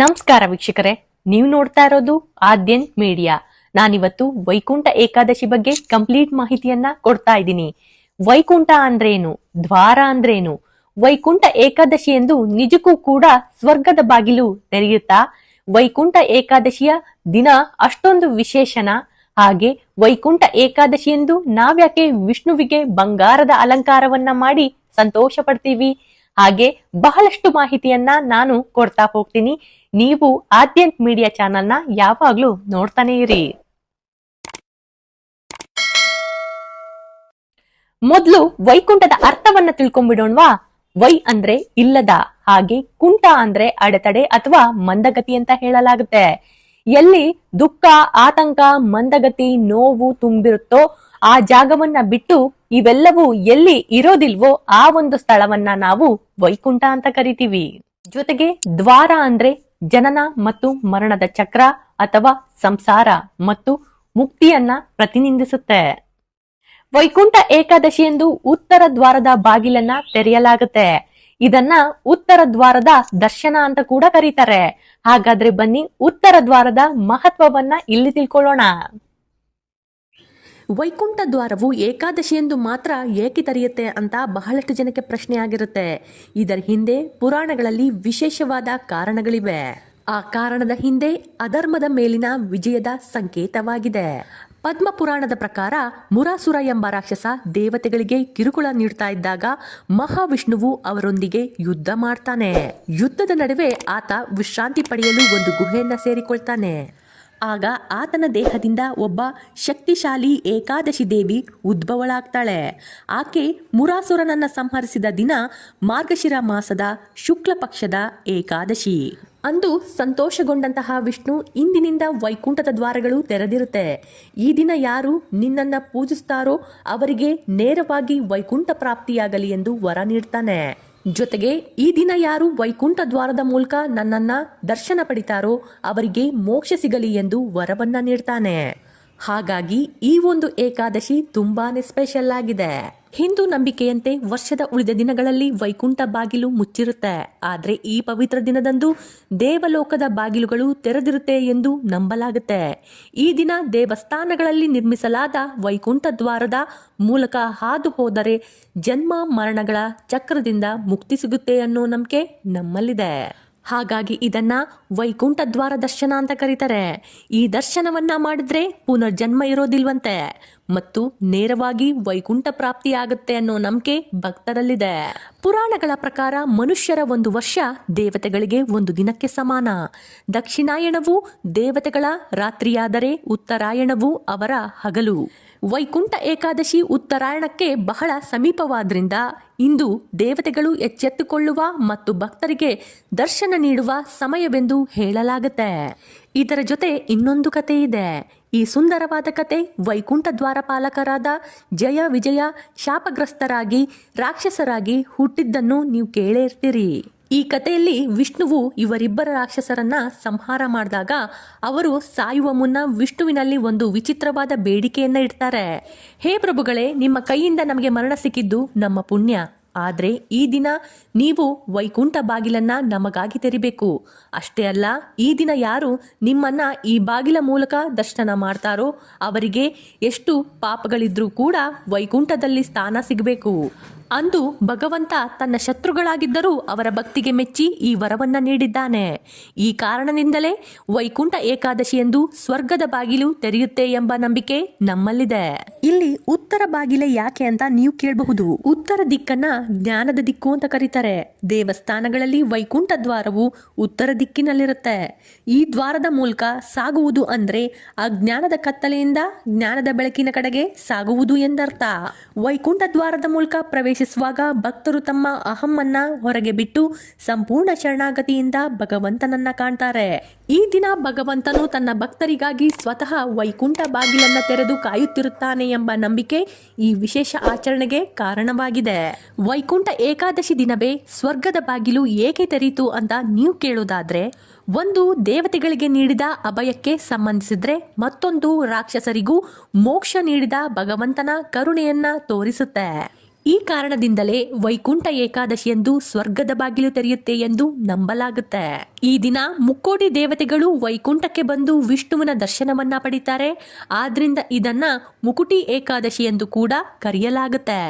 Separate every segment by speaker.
Speaker 1: ನಮಸ್ಕಾರ ವೀಕ್ಷಕರೇ. ನೀವು ನೋಡ್ತಾ ಇರೋದು ಆದ್ಯನ್ ಮೀಡಿಯಾ. ನಾನಿವತ್ತು ವೈಕುಂಠ ಏಕಾದಶಿ ಬಗ್ಗೆ ಕಂಪ್ಲೀಟ್ ಮಾಹಿತಿಯನ್ನ ಕೊಡ್ತಾ ಇದ್ದೀನಿ. ವೈಕುಂಠ ಅಂದ್ರೇನು? ದ್ವಾರ ಅಂದ್ರೇನು? ವೈಕುಂಠ ಏಕಾದಶಿ ಎಂದು ನಿಜಕ್ಕೂ ಕೂಡ ಸ್ವರ್ಗದ ಬಾಗಿಲು ತೆರೆಯುತ್ತಾ, ವೈಕುಂಠ ಏಕಾದಶಿಯ ದಿನ ಅಷ್ಟೊಂದು ವಿಶೇಷನ? ಹಾಗೆ ವೈಕುಂಠ ಏಕಾದಶಿ ಎಂದು ನಾವ್ಯಾಕೆ ವಿಷ್ಣುವಿಗೆ ಬಂಗಾರದ ಅಲಂಕಾರವನ್ನ ಮಾಡಿ ಸಂತೋಷ ಪಡ್ತೀವಿ ಹಾಗೆ ಬಹಳಷ್ಟು ಮಾಹಿತಿಯನ್ನ ನಾನು ಕೊಡ್ತಾ ಹೋಗ್ತೀನಿ. ನೀವು ಆದ್ಯಂತ್ ಮೀಡಿಯಾ ಚಾನೆಲ್ನ ಯಾವಾಗ್ಲೂ ನೋಡ್ತಾನೆ ಇರಿ. ಮೊದಲು ವೈಕುಂಠದ ಅರ್ಥವನ್ನ ತಿಳ್ಕೊಂಡ್ಬಿಡೋಣವಾ ವೈ ಅಂದ್ರೆ ಇಲ್ಲದ, ಹಾಗೆ ಕುಂಟ ಅಂದ್ರೆ ಅಡೆತಡೆ ಅಥವಾ ಮಂದಗತಿ ಅಂತ ಹೇಳಲಾಗುತ್ತೆ. ಎಲ್ಲಿ ದುಃಖ, ಆತಂಕ, ಮಂದಗತಿ, ನೋವು ತುಂಬಿರುತ್ತೋ ಆ ಜಾಗವನ್ನ ಬಿಟ್ಟು ಇವೆಲ್ಲವೂ ಎಲ್ಲಿ ಇರೋದಿಲ್ವೋ ಆ ಒಂದು ಸ್ಥಳವನ್ನ ನಾವು ವೈಕುಂಠ ಅಂತ ಕರಿತೀವಿ. ಜೊತೆಗೆ ದ್ವಾರ ಅಂದ್ರೆ ಜನನ ಮತ್ತು ಮರಣದ ಚಕ್ರ ಅಥವಾ ಸಂಸಾರ ಮತ್ತು ಮುಕ್ತಿಯನ್ನ ಪ್ರತಿನಿಧಿಸುತ್ತೆ ವೈಕುಂಠ ಏಕಾದಶಿ ಎಂದು ಉತ್ತರ ದ್ವಾರದ ಬಾಗಿಲನ್ನ ತೆರೆಯಲಾಗುತ್ತೆ. ಇದನ್ನ ಉತ್ತರ ದ್ವಾರದ ದರ್ಶನ ಅಂತ ಕೂಡ ಕರೀತಾರೆ. ಹಾಗಾದ್ರೆ ಬನ್ನಿ ಉತ್ತರ ದ್ವಾರದ ಮಹತ್ವವನ್ನ ಇಲ್ಲಿ ತಿಳ್ಕೊಳ್ಳೋಣ.
Speaker 2: ವೈಕುಂಠ ದ್ವಾರವು ಏಕಾದಶಿಯಂದು ಮಾತ್ರ ಏಕೆ ತೆರೆಯುತ್ತೆ ಅಂತ ಬಹಳಷ್ಟು ಜನಕ್ಕೆ ಪ್ರಶ್ನೆ ಆಗಿರುತ್ತೆ. ಇದರ ಹಿಂದೆ ಪುರಾಣಗಳಲ್ಲಿ ವಿಶೇಷವಾದ ಕಾರಣಗಳಿವೆ. ಆ ಕಾರಣದ ಹಿಂದೆ ಅಧರ್ಮದ ಮೇಲಿನ ವಿಜಯದ ಸಂಕೇತವಾಗಿದೆ. ಪದ್ಮ ಪುರಾಣದ ಪ್ರಕಾರ ಮುರಾಸುರ ಎಂಬ ರಾಕ್ಷಸ ದೇವತೆಗಳಿಗೆ ಕಿರುಕುಳ ನೀಡ್ತಾ ಇದ್ದಾಗ ಮಹಾವಿಷ್ಣುವು ಅವರೊಂದಿಗೆ ಯುದ್ಧ ಮಾಡ್ತಾನೆ. ಯುದ್ಧದ ನಡುವೆ ಆತ ವಿಶ್ರಾಂತಿ ಪಡೆಯಲು ಒಂದು ಗುಹೆಯನ್ನ ಸೇರಿಕೊಳ್ತಾನೆ. ಆಗ ಆತನ ದೇಹದಿಂದ ಒಬ್ಬ ಶಕ್ತಿಶಾಲಿ ಏಕಾದಶಿ ದೇವಿ ಉದ್ಭವಳಾಗ್ತಾಳೆ. ಆಕೆ ಮುರಾಸುರನನ್ನ ಸಂಹರಿಸಿದ ದಿನ ಮಾರ್ಗಶಿರ ಮಾಸದ ಶುಕ್ಲ ಪಕ್ಷದ ಏಕಾದಶಿ. ಅಂದು ಸಂತೋಷಗೊಂಡಂತಹ ವಿಷ್ಣು ಇಂದಿನಿಂದ ವೈಕುಂಠದ ದ್ವಾರಗಳು ತೆರೆದಿರುತ್ತೆ. ಈ ದಿನ ಯಾರು ನಿನ್ನನ್ನು ಪೂಜಿಸ್ತಾರೋ ಅವರಿಗೆ ನೇರವಾಗಿ ವೈಕುಂಠ ಪ್ರಾಪ್ತಿಯಾಗಲಿ ಎಂದು ವರ ನೀಡ್ತಾನೆ. ಜೊತೆಗೆ ಈ ದಿನ ಯಾರು ವೈಕುಂಠ ದ್ವಾರದ ಮೂಲಕ ನನ್ನನ್ನ ದರ್ಶನ ಪಡಿತಾರೋ ಅವರಿಗೆ ಮೋಕ್ಷ ಸಿಗಲಿ ಎಂದು ವರವನ್ನ ನೀಡ್ತಾನೆ. ಹಾಗಾಗಿ ಈ ಒಂದು ಏಕಾದಶಿ ತುಂಬಾನೇ ಸ್ಪೆಷಲ್ ಆಗಿದೆ. ಹಿಂದೂ ನಂಬಿಕೆಯಂತೆ ವರ್ಷದ ಉಳಿದ ದಿನಗಳಲ್ಲಿ ವೈಕುಂಠ ಬಾಗಿಲು ಮುಚ್ಚಿರುತ್ತೆ. ಆದರೆ ಈ ಪವಿತ್ರ ದಿನದಂದು ದೇವಲೋಕದ ಬಾಗಿಲುಗಳು ತೆರೆದಿರುತ್ತೆ ಎಂದು ನಂಬಲಾಗುತ್ತೆ. ಈ ದಿನ ದೇವಸ್ಥಾನಗಳಲ್ಲಿ ನಿರ್ಮಿಸಲಾದ ವೈಕುಂಠ ದ್ವಾರದ ಮೂಲಕ ಹಾದು ಹೋದರೆ ಜನ್ಮ ಮರಣಗಳ ಚಕ್ರದಿಂದ ಮುಕ್ತಿ ಸಿಗುತ್ತೆ ಅನ್ನೋ ನಂಬಿಕೆ ನಮ್ಮಲ್ಲಿದೆ. ಹಾಗಾಗಿ ಇದನ್ನ ವೈಕುಂಠ ದ್ವಾರ ದರ್ಶನ ಅಂತ ಕರೀತಾರೆ. ಈ ದರ್ಶನವನ್ನ ಮಾಡಿದ್ರೆ ಪುನರ್ಜನ್ಮ ಇರೋದಿಲ್ವಂತೆ. ಮತ್ತು ನೇರವಾಗಿ ವೈಕುಂಠ ಪ್ರಾಪ್ತಿ ಆಗುತ್ತೆ ಅನ್ನೋ ನಂಬಿಕೆ ಭಕ್ತರಲ್ಲಿದೆ. ಪುರಾಣಗಳ ಪ್ರಕಾರ ಮನುಷ್ಯರ ಒಂದು ವರ್ಷ ದೇವತೆಗಳಿಗೆ ಒಂದು ದಿನಕ್ಕೆ ಸಮಾನ. ದಕ್ಷಿಣಾಯಣವು ದೇವತೆಗಳ ರಾತ್ರಿಯಾದರೆ ಉತ್ತರಾಯಣವು ಅವರ ಹಗಲು. ವೈಕುಂಠ ಏಕಾದಶಿ ಉತ್ತರಾಯಣಕ್ಕೆ ಬಹಳ ಸಮೀಪವಾದ್ರಿಂದ ಇಂದು ದೇವತೆಗಳು ಎಚ್ಚೆತ್ತುಕೊಳ್ಳುವ ಮತ್ತು ಭಕ್ತರಿಗೆ ದರ್ಶನ ನೀಡುವ ಸಮಯವೆಂದು ಹೇಳಲಾಗುತ್ತೆ. ಇದರ ಜೊತೆ ಇನ್ನೊಂದು ಕತೆ ಇದೆ. ಈ ಸುಂದರವಾದ ಕತೆ ವೈಕುಂಠ ದ್ವಾರಪಾಲಕರಾದ ಜಯ ವಿಜಯ ಶಾಪಗ್ರಸ್ತರಾಗಿ, ರಾಕ್ಷಸರಾಗಿ ಹುಟ್ಟಿದ್ದನ್ನು ನೀವು ಕೇಳೇ ಇರ್ತೀರಿ ಈ ಕಥೆಯಲ್ಲಿ ವಿಷ್ಣುವು ಇವರಿಬ್ಬರ ರಾಕ್ಷಸರನ್ನ ಸಂಹಾರ ಮಾಡಿದಾಗ ಅವರು ಸಾಯುವ ಮುನ್ನ ವಿಷ್ಣುವಿನಲ್ಲಿ ಒಂದು ವಿಚಿತ್ರವಾದ ಬೇಡಿಕೆಯನ್ನ ಇಡ್ತಾರೆ. ಹೇ ಪ್ರಭುಗಳೇ, ನಿಮ್ಮ ಕೈಯಿಂದ ನಮಗೆ ಮರಣ ಸಿಕ್ಕಿದ್ದು ನಮ್ಮ ಪುಣ್ಯ. ಆದರೆ ಈ ದಿನ ನೀವು ವೈಕುಂಠ ಬಾಗಿಲನ್ನ ನಮಗಾಗಿ ತೆರಿಬೇಕು. ಅಷ್ಟೇ ಅಲ್ಲ, ಈ ದಿನ ಯಾರು ನಿಮ್ಮನ್ನ ಈ ಬಾಗಿಲ ಮೂಲಕ ದರ್ಶನ ಮಾಡ್ತಾರೋ ಅವರಿಗೆ ಎಷ್ಟು ಪಾಪಗಳಿದ್ರೂ ಕೂಡ ವೈಕುಂಠದಲ್ಲಿ ಸ್ಥಾನ ಸಿಗಬೇಕು. ಅಂದು ಭಗವಂತ ತನ್ನ ಶತ್ರುಗಳಾಗಿದ್ದರೂ ಅವರ ಭಕ್ತಿಗೆ ಮೆಚ್ಚಿ ಈ ವರವನ್ನ ನೀಡಿದ್ದಾನೆ. ಈ ಕಾರಣದಿಂದಲೇ ವೈಕುಂಠ ಏಕಾದಶಿ ಎಂದು ಸ್ವರ್ಗದ ಬಾಗಿಲು ತೆರೆಯುತ್ತೆ ಎಂಬ ನಂಬಿಕೆ ನಮ್ಮಲ್ಲಿದೆ. ಇಲ್ಲಿ ಉತ್ತರ ಬಾಗಿಲೆ ಯಾಕೆ ಅಂತ ನೀವು ಕೇಳಬಹುದು. ಉತ್ತರ ದಿಕ್ಕನ್ನ ಜ್ಞಾನದ ದಿಕ್ಕು ಅಂತ ಕರೀತಾರೆ. ದೇವಸ್ಥಾನಗಳಲ್ಲಿ ವೈಕುಂಠ ದ್ವಾರವು ಉತ್ತರ ದಿಕ್ಕಿನಲ್ಲಿರುತ್ತೆ. ಈ ದ್ವಾರದ ಮೂಲಕ ಸಾಗುವುದು ಅಂದ್ರೆ ಅಜ್ಞಾನದ ಕತ್ತಲೆಯಿಂದ ಜ್ಞಾನದ ಬೆಳಕಿನ ಕಡೆಗೆ ಸಾಗುವುದು ಎಂದರ್ಥ. ವೈಕುಂಠ ದ್ವಾರದ ಮೂಲಕ ಪ್ರವೇಶಿಸುವಾಗ ಭಕ್ತರು ತಮ್ಮ ಅಹಮ್ಮನ್ನ ಹೊರಗೆ ಬಿಟ್ಟು ಸಂಪೂರ್ಣ ಶರಣಾಗತಿಯಿಂದ ಭಗವಂತನನ್ನ ಕಾಣ್ತಾರೆ. ಈ ದಿನ ಭಗವಂತನು ತನ್ನ ಭಕ್ತರಿಗಾಗಿ ಸ್ವತಃ ವೈಕುಂಠ ಬಾಗಿಲನ್ನ ತೆರೆದು ಕಾಯುತ್ತಿರುತ್ತಾನೆ ಎಂಬ ನಂಬಿಕೆ ಈ ವಿಶೇಷ ಆಚರಣೆಗೆ ಕಾರಣವಾಗಿದೆ. ವೈಕುಂಠ ಏಕಾದಶಿ ದಿನವೇ ಸ್ವರ್ಗದ ಬಾಗಿಲು ಏಕೆ ತೆರೀತು ಅಂತ ನೀವು ಕೇಳೋದಾದ್ರೆ, ಒಂದು ದೇವತೆಗಳಿಗೆ ನೀಡಿದ ಅಭಯಕ್ಕೆ ಸಂಬಂಧಿಸಿದ್ರೆ ಮತ್ತೊಂದು ರಾಕ್ಷಸರಿಗೂ ಮೋಕ್ಷ ನೀಡಿದ ಭಗವಂತನ ಕರುಣೆಯನ್ನ ತೋರಿಸುತ್ತೆ. ಈ ಕಾರಣದಿಂದಲೇ ವೈಕುಂಠ ಏಕಾದಶಿಯಂದು ಸ್ವರ್ಗದ ಬಾಗಿಲು ತೆರೆಯುತ್ತೆ ಎಂದು ನಂಬಲಾಗುತ್ತೆ. ಈ ದಿನ ಮುಕ್ಕೋಡಿ ದೇವತೆಗಳು ವೈಕುಂಠಕ್ಕೆ ಬಂದು ವಿಷ್ಣುವಿನ ದರ್ಶನವನ್ನ ಪಡಿತಾರೆ. ಆದ್ರಿಂದ ಇದನ್ನ ಮುಕುಟಿ ಏಕಾದಶಿ ಎಂದು ಕೂಡ ಕರೆಯಲಾಗುತ್ತೆ.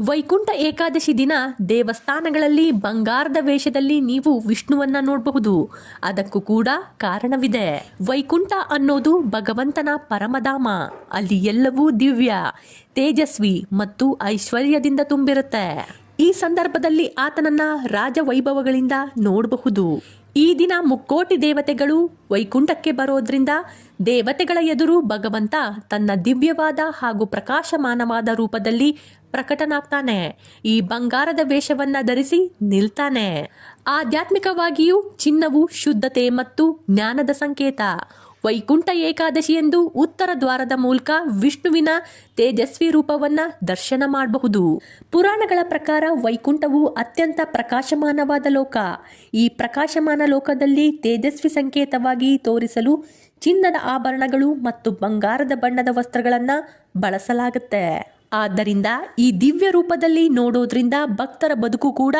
Speaker 2: ವೈಕುಂಠ ಏಕಾದಶಿ ದಿನ ದೇವಸ್ಥಾನಗಳಲ್ಲಿ ಬಂಗಾರದ ವೇಷದಲ್ಲಿ ನೀವು ವಿಷ್ಣುವನ್ನ ನೋಡಬಹುದು. ಅದಕ್ಕೂ ಕೂಡ ಕಾರಣವಿದೆ. ವೈಕುಂಠ ಅನ್ನೋದು ಭಗವಂತನ ಪರಮಧಾಮ. ಅಲ್ಲಿ ಎಲ್ಲವೂ ದಿವ್ಯ. ತೇಜಸ್ವಿ ಮತ್ತು ಐಶ್ವರ್ಯದಿಂದ ತುಂಬಿರುತ್ತೆ. ಈ ಸಂದರ್ಭದಲ್ಲಿ ಆತನನ್ನ ರಾಜವೈಭವಗಳಿಂದ ನೋಡಬಹುದು. ಈ ದಿನ ಮುಕ್ಕೋಟಿ ದೇವತೆಗಳು ವೈಕುಂಠಕ್ಕೆ ಬರೋದ್ರಿಂದ ದೇವತೆಗಳ ಎದುರು ಭಗವಂತ ತನ್ನ ದಿವ್ಯವಾದ ಹಾಗೂ ಪ್ರಕಾಶಮಾನವಾದ ರೂಪದಲ್ಲಿ ಪ್ರಕಟನಾಗ್ತಾನೆ. ಈ ಬಂಗಾರದ ವೇಷವನ್ನ ಧರಿಸಿ ನಿಲ್ತಾನೆ. ಆಧ್ಯಾತ್ಮಿಕವಾಗಿಯೂ ಚಿನ್ನವು ಶುದ್ಧತೆ ಮತ್ತು ಜ್ಞಾನದ ಸಂಕೇತ. ವೈಕುಂಠ ಏಕಾದಶಿ ಎಂದು ಉತ್ತರ ದ್ವಾರದ ಮೂಲಕ ವಿಷ್ಣುವಿನ ತೇಜಸ್ವಿ ರೂಪವನ್ನ ದರ್ಶನ ಮಾಡಬಹುದು. ಪುರಾಣಗಳ ಪ್ರಕಾರ ವೈಕುಂಠವು ಅತ್ಯಂತ ಪ್ರಕಾಶಮಾನವಾದ ಲೋಕ. ಈ ಪ್ರಕಾಶಮಾನ ಲೋಕದಲ್ಲಿ ತೇಜಸ್ವಿ ಸಂಕೇತವಾಗಿ ತೋರಿಸಲು ಚಿನ್ನದ ಆಭರಣಗಳು ಮತ್ತು ಬಂಗಾರದ ಬಣ್ಣದ ವಸ್ತ್ರಗಳನ್ನು ಬಳಸಲಾಗುತ್ತೆ. ಆದ್ದರಿಂದ ಈ ದಿವ್ಯ ರೂಪದಲ್ಲಿ ನೋಡೋದ್ರಿಂದ ಭಕ್ತರ ಬದುಕು ಕೂಡ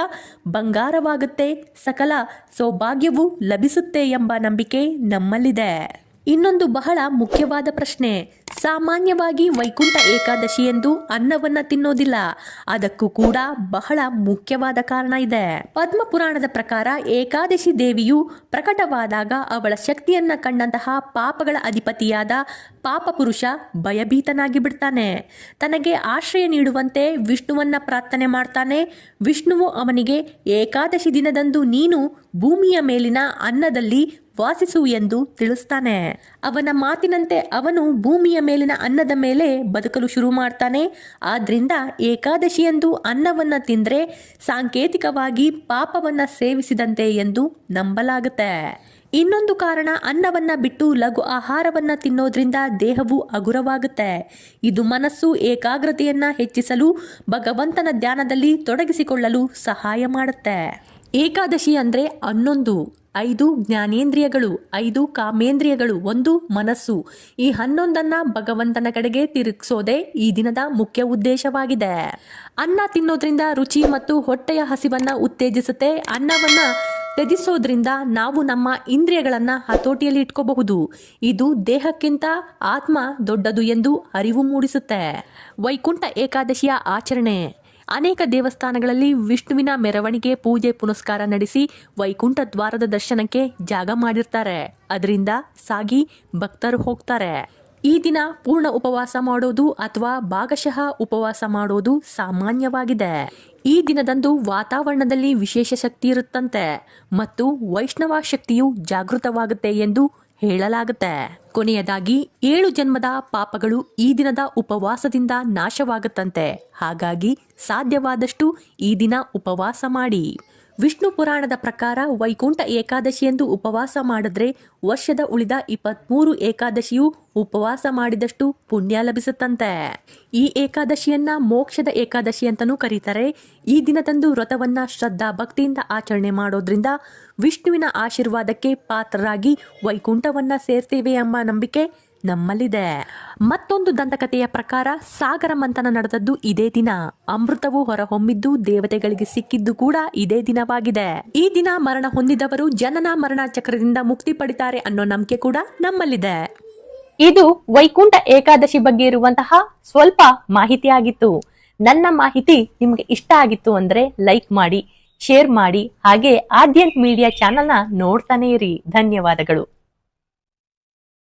Speaker 2: ಬಂಗಾರವಾಗುತ್ತೆ. ಸಕಲ ಸೌಭಾಗ್ಯವು ಲಭಿಸುತ್ತೆ ಎಂಬ ನಂಬಿಕೆ ನಮ್ಮಲ್ಲಿದೆ. ಇನ್ನೊಂದು ಬಹಳ ಮುಖ್ಯವಾದ ಪ್ರಶ್ನೆ. ಸಾಮಾನ್ಯವಾಗಿ ವೈಕುಂಠ ಏಕಾದಶಿ ಎಂದು ಅನ್ನವನ್ನ ತಿನ್ನೋದಿಲ್ಲ. ಅದಕ್ಕೂ ಕೂಡ ಬಹಳ ಮುಖ್ಯವಾದ ಕಾರಣ ಇದೆ. ಪದ್ಮ ಪುರಾಣದ ಪ್ರಕಾರ ಏಕಾದಶಿ ದೇವಿಯು ಪ್ರಕಟವಾದಾಗ ಅವಳ ಶಕ್ತಿಯನ್ನ ಕಂಡಂತಹ ಪಾಪಗಳ ಅಧಿಪತಿಯಾದ ಪಾಪ ಪುರುಷ ಭಯಭೀತನಾಗಿ ಬಿಡ್ತಾನೆ ತನಗೆ ಆಶ್ರಯ ನೀಡುವಂತೆ ವಿಷ್ಣುವನ್ನ ಪ್ರಾರ್ಥನೆ ಮಾಡ್ತಾನೆ. ವಿಷ್ಣುವು ಅವನಿಗೆ ಏಕಾದಶಿ ದಿನದಂದು ನೀನು ಭೂಮಿಯ ಮೇಲಿನ ಅನ್ನದಲ್ಲಿ ವಾಸಿಸು ಎಂದು ತಿಳಿಸ್ತಾನೆ. ಅವನ ಮಾತಿನಂತೆ ಅವನು ಭೂಮಿಯ ಮೇಲಿನ ಅನ್ನದ ಮೇಲೆ ಬದುಕಲು ಶುರು ಮಾಡ್ತಾನೆ. ಆದ್ರಿಂದ ಏಕಾದಶಿಯಂದು ಅನ್ನವನ್ನ ತಿಂದ್ರೆ ಸಾಂಕೇತಿಕವಾಗಿ ಪಾಪವನ್ನ ಸೇವಿಸಿದಂತೆ ಎಂದು ನಂಬಲಾಗುತ್ತೆ. ಇನ್ನೊಂದು ಕಾರಣ ಅನ್ನವನ್ನ ಬಿಟ್ಟು ಲಘು ಆಹಾರವನ್ನ ತಿನ್ನೋದ್ರಿಂದ ದೇಹವು ಹಗುರವಾಗುತ್ತೆ. ಇದು ಮನಸ್ಸು ಏಕಾಗ್ರತೆಯನ್ನ ಹೆಚ್ಚಿಸಲು, ಭಗವಂತನ ಧ್ಯಾನದಲ್ಲಿ ತೊಡಗಿಸಿಕೊಳ್ಳಲು ಸಹಾಯ ಮಾಡುತ್ತೆ. ಏಕಾದಶಿ ಅಂದ್ರೆ ಹನ್ನೊಂದು. ಐದು ಜ್ಞಾನೇಂದ್ರಿಯಗಳು, ಐದು ಕಾಮೇಂದ್ರಿಯಗಳು, ಒಂದು ಮನಸ್ಸು. ಈ ಹನ್ನೊಂದನ್ನ ಭಗವಂತನ ಕಡೆಗೆ ತಿರುಗಿಸೋದೇ ಈ ದಿನದ ಮುಖ್ಯ ಉದ್ದೇಶವಾಗಿದೆ. ಅನ್ನ ತಿನ್ನೋದ್ರಿಂದ ರುಚಿ ಮತ್ತು ಹೊಟ್ಟೆಯ ಹಸಿವನ್ನ ಉತ್ತೇಜಿಸುತ್ತೆ. ಅನ್ನವನ್ನ ತ್ಯಜಿಸೋದ್ರಿಂದ ನಾವು ನಮ್ಮ ಇಂದ್ರಿಯಗಳನ್ನ ಹತೋಟಿಯಲ್ಲಿ ಇಟ್ಕೋಬಹುದು. ಇದು ದೇಹಕ್ಕಿಂತ ಆತ್ಮ ದೊಡ್ಡದು ಎಂದು ಅರಿವು ಮೂಡಿಸುತ್ತೆ. ವೈಕುಂಠ ಏಕಾದಶಿಯ ಆಚರಣೆ. ಅನೇಕ ದೇವಸ್ಥಾನಗಳಲ್ಲಿ ವಿಷ್ಣುವಿನ ಮೆರವಣಿಗೆ ಪೂಜೆ ಪುನಸ್ಕಾರ ನಡೆಸಿ ವೈಕುಂಠ ದ್ವಾರದ ದರ್ಶನಕ್ಕೆ ಜಾಗ ಮಾಡಿರ್ತಾರೆ. ಅದರಿಂದ ಸಾಗಿ ಭಕ್ತರು ಹೋಗ್ತಾರೆ. ಈ ದಿನ ಪೂರ್ಣ ಉಪವಾಸ ಮಾಡೋದು ಅಥವಾ ಭಾಗಶಃ ಉಪವಾಸ ಮಾಡೋದು ಸಾಮಾನ್ಯವಾಗಿದೆ. ಈ ದಿನದಂದು ವಾತಾವರಣದಲ್ಲಿ ವಿಶೇಷ ಶಕ್ತಿ ಇರುತ್ತಂತೆ ಮತ್ತು ವೈಷ್ಣವ ಶಕ್ತಿಯು ಜಾಗೃತವಾಗುತ್ತೆ ಎಂದು ಹೇಳಲಾಗುತ್ತೆ. ಕೊನೆಯದಾಗಿ, ಏಳು ಜನ್ಮದ ಪಾಪಗಳು ಈ ದಿನದ ಉಪವಾಸದಿಂದ ನಾಶವಾಗುತ್ತಂತೆ. ಹಾಗಾಗಿ ಸಾಧ್ಯವಾದಷ್ಟು ಈ ದಿನ ಉಪವಾಸ ಮಾಡಿ. ವಿಷ್ಣು ಪುರಾಣದ ಪ್ರಕಾರ ವೈಕುಂಠ ಏಕಾದಶಿಯೆಂದು ಉಪವಾಸ ಮಾಡಿದ್ರೆ ವರ್ಷದ ಉಳಿದ ಇಪ್ಪತ್ಮೂರು ಏಕಾದಶಿಯು ಉಪವಾಸ ಮಾಡಿದಷ್ಟು ಪುಣ್ಯ ಲಭಿಸುತ್ತಂತೆ. ಈ ಏಕಾದಶಿಯನ್ನ ಮೋಕ್ಷದ ಏಕಾದಶಿ ಅಂತಲೂ ಕರೀತಾರೆ. ಈ ದಿನದಂದು ವ್ರತವನ್ನ ಶ್ರದ್ಧಾ ಭಕ್ತಿಯಿಂದ ಆಚರಣೆ ಮಾಡೋದ್ರಿಂದ ವಿಷ್ಣುವಿನ ಆಶೀರ್ವಾದಕ್ಕೆ ಪಾತ್ರರಾಗಿ ವೈಕುಂಠವನ್ನ ಸೇರ್ತೇವೆ ಎಂಬ ನಂಬಿಕೆ ನಮ್ಮಲ್ಲಿದೆ. ಮತ್ತೊಂದು ದಂತಕಥೆಯ ಪ್ರಕಾರ ಸಾಗರ ಮಂಥನ ನಡೆದದ್ದು ಇದೇ ದಿನ. ಅಮೃತವು ಹೊರಹೊಮ್ಮಿದ್ದು ದೇವತೆಗಳಿಗೆ ಸಿಕ್ಕಿದ್ದು ಕೂಡ ಇದೇ ದಿನವಾಗಿದೆ. ಈ ದಿನ ಮರಣ ಹೊಂದಿದವರು ಜನನ ಮರಣ ಚಕ್ರದಿಂದ ಮುಕ್ತಿ ಪಡಿತಾರೆ ಅನ್ನೋ ನಂಬಿಕೆ ಕೂಡ ನಮ್ಮಲ್ಲಿದೆ.
Speaker 1: ಇದು ವೈಕುಂಠ ಏಕಾದಶಿ ಬಗ್ಗೆ ಇರುವಂತಹ ಸ್ವಲ್ಪ ಮಾಹಿತಿ ಆಗಿತ್ತು ನನ್ನ ಮಾಹಿತಿ ನಿಮ್ಗೆ ಇಷ್ಟ ಆಗಿತ್ತು ಅಂದ್ರೆ ಲೈಕ್ ಮಾಡಿ, ಶೇರ್ ಮಾಡಿ, ಹಾಗೆ ಆದ್ಯಂತ್ ಮೀಡಿಯಾ ಚಾನೆಲ್ನ ನೋಡ್ತಾನೆ ಇರಿ. ಧನ್ಯವಾದಗಳು.